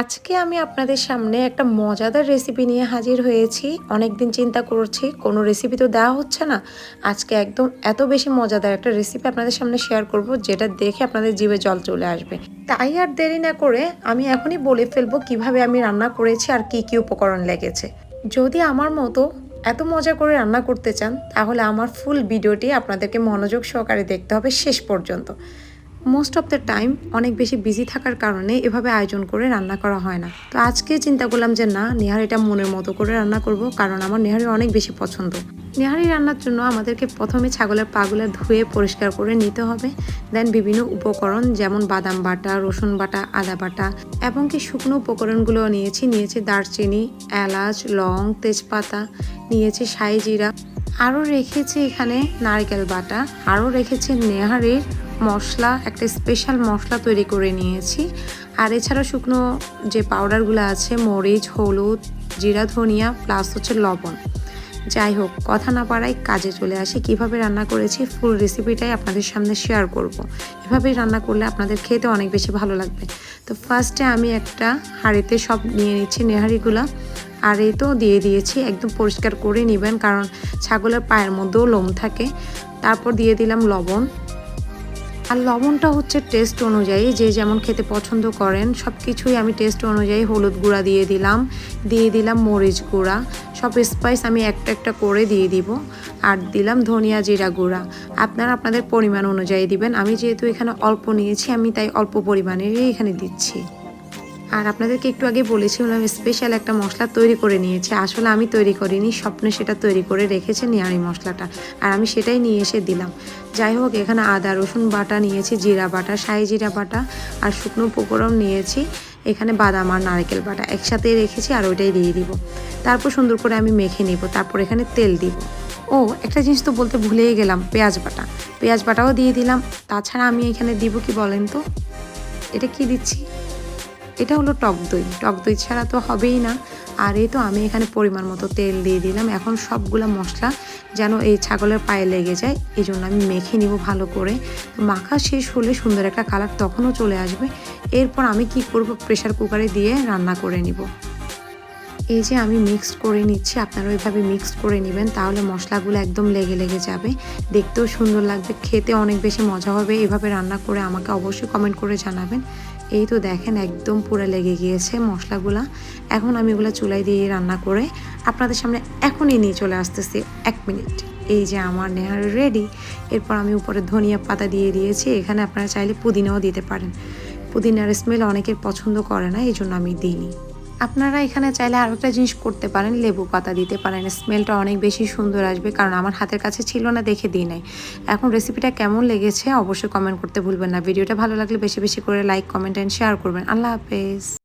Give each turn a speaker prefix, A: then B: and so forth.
A: আজকে আমি আপনাদের সামনে একটা মজাদার রেসিপি নিয়ে হাজির হয়েছি। অনেকদিন চিন্তা করছি, কোনো রেসিপি তো দেওয়া হচ্ছে না। আজকে একদম এত বেশি মজাদার একটা রেসিপি আপনাদের সামনে শেয়ার করব, যেটা দেখে আপনাদের জীবে জল চলে আসবে। তাই আর দেরি না করে আমি এখনই বলে ফেলব কীভাবে আমি রান্না করেছি আর কি কি উপকরণ লেগেছে। যদি আমার মতো এত মজা করে রান্না করতে চান, তাহলে আমার ফুল ভিডিওটি আপনাদেরকে মনোযোগ সহকারে দেখতে হবে শেষ পর্যন্ত। মোস্ট অফ দ্য টাইম অনেক বেশি বিজি থাকার কারণে এভাবে আয়োজন করে রান্না করা হয় না। তো আজকে চিন্তা করলাম যে, না নেহার এটা মনের মতো করে রান্না করব, কারণ আমার নেহারি অনেক বেশি পছন্দ। নেহারি রান্নার জন্য আমাদেরকে প্রথমে ছাগলের পাগুলা ধুয়ে পরিষ্কার করে নিতে হবে। দেন বিভিন্ন উপকরণ যেমন বাদাম বাটা, রসুন বাটা, আদা বাটা এবং কি শুকনো উপকরণগুলো নিয়েছি। নিয়েছি দারচিনি, এলাচ, লং তেজপাতা, নিয়েছি সাই জিরা। আরও রেখেছি এখানে নারকেল বাটা, আরও রেখেছি নেহারির মশলা, একটা স্পেশাল মশলা তৈরি করে নিয়েছি। আর এছাড়া শুকনো যে পাউডারগুলো আছে, মরিচ, হলুদ, জিরা, ধনিয়া প্লাস হচ্ছে লবণ। যাই হোক, কথা না পারাই কাজে চলে আসি। কীভাবে রান্না করেছি ফুল রেসিপিটাই আপনাদের সামনে শেয়ার করব। এভাবেই রান্না করলে আপনাদের খেতে অনেক বেশি ভালো লাগবে। তো ফার্স্টে আমি একটা হাঁড়িতে সব নিয়ে নিচ্ছি নেহারিগুলা। আর এই তো দিয়ে দিয়েছি, একদম পরিষ্কার করে নেবেন কারণ ছাগলের পায়ের মধ্যেও লোম থাকে। তারপর দিয়ে দিলাম লবণ। আর লবণটা হচ্ছে টেস্ট অনুযায়ী যে যেমন খেতে পছন্দ করেন সব কিছুই আমি টেস্ট অনুযায়ী হলুদ গুঁড়া দিয়ে দিলাম। দিয়ে দিলাম মরিচ গুঁড়া। সব স্পাইস আমি একটা একটা করে দিয়ে দিব। আর দিলাম ধনিয়া জিরা গুঁড়া। আপনারা আপনাদের পরিমাণ অনুযায়ী দিবেন। আমি যেহেতু এখানে অল্প নিয়েছি, আমি তাই অল্প পরিমাণেরই এখানে দিচ্ছি। আর আপনাদেরকে একটু আগে বলেছিলাম স্পেশাল একটা মশলা তৈরি করে নিয়েছি। আসলে আমি তৈরি করিনি, স্বপ্নে সেটা তৈরি করে রেখেছে নিয়ারি মশলাটা। আর আমি সেটাই নিয়ে এসে দিলাম। যাই হোক, এখানে আদা, রসুন বাটা নিয়েছি, জিরা বাটা সাই জিরা বাটা আর শুকনো উপকরণ নিয়েছি। এখানে বাদাম আর নারকেল বাটা একসাথে রেখেছি আর ওইটাই দিয়ে দিব। তারপর সুন্দর করে আমি মেখে নিব, তারপর এখানে তেল দিব। ও, একটা জিনিস তো বলতে ভুলেই গেলাম, পেঁয়াজ বাটা। পেঁয়াজ বাটাও দিয়ে দিলাম, তাছাড়া আমি এখানে দিব কি বলেন তো? এটা কি দিচ্ছি? এটা হলো টক দই। টক দই ছাড়া তো হবেই না। আর এই তো আমি এখানে পরিমাণ মতো তেল দিয়ে দিলাম। এখন সবগুলো মশলা যেন এই ছাগলের পায়ে লেগে যায়, এই জন্য আমি মেখে নিব ভালো করে। মাখা শেষ হলে সুন্দর একটা কালার তখনও চলে আসবে। এরপর আমি কি করব? প্রেশার কুকারে দিয়ে রান্না করে নিব। এই যে আমি মিক্স করে নিচ্ছি, আপনারা ওইভাবে মিক্স করে নেবেন, তাহলে মশলাগুলো একদম লেগে লেগে যাবে। দেখতেও সুন্দর লাগবে, খেতে অনেক বেশি মজা হবে। এভাবে রান্না করে আমাকে অবশ্যই কমেন্ট করে জানাবেন। এই তো দেখেন একদম পুরো লেগে গিয়েছে মশলাগুলা। এখন আমি ওগুলো চুলাই দিয়ে রান্না করে আপনাদের সামনে এখনই নিয়ে চলে আসতেছি এক মিনিট। এই যে আমার নেহার রেডি এরপর আমি উপরে ধনিয়া পাতা দিয়ে দিয়েছি। এখানে আপনারা চাইলে পুদিনাও দিতে পারেন। পুদিনার স্মেল অনেকের পছন্দ করে না, এই জন্য আমি দিইনি। আপনারা এখানে চাইলে আরও একটা জিনিস করতে পারেন, লেবু পাতা দিতে পারেন। স্মেলটা অনেক বেশি সুন্দর আসবে, কারণ আমার হাতের কাছে ছিল না, দেখে দিই নাই। এখন রেসিপিটা কেমন লেগেছে অবশ্যই কমেন্ট করতে ভুলবেন না। ভিডিওটা ভালো লাগলে বেশি বেশি করে লাইক কমেন্ট অ্যান্ড শেয়ার করবেন। আল্লাহ হাফেজ।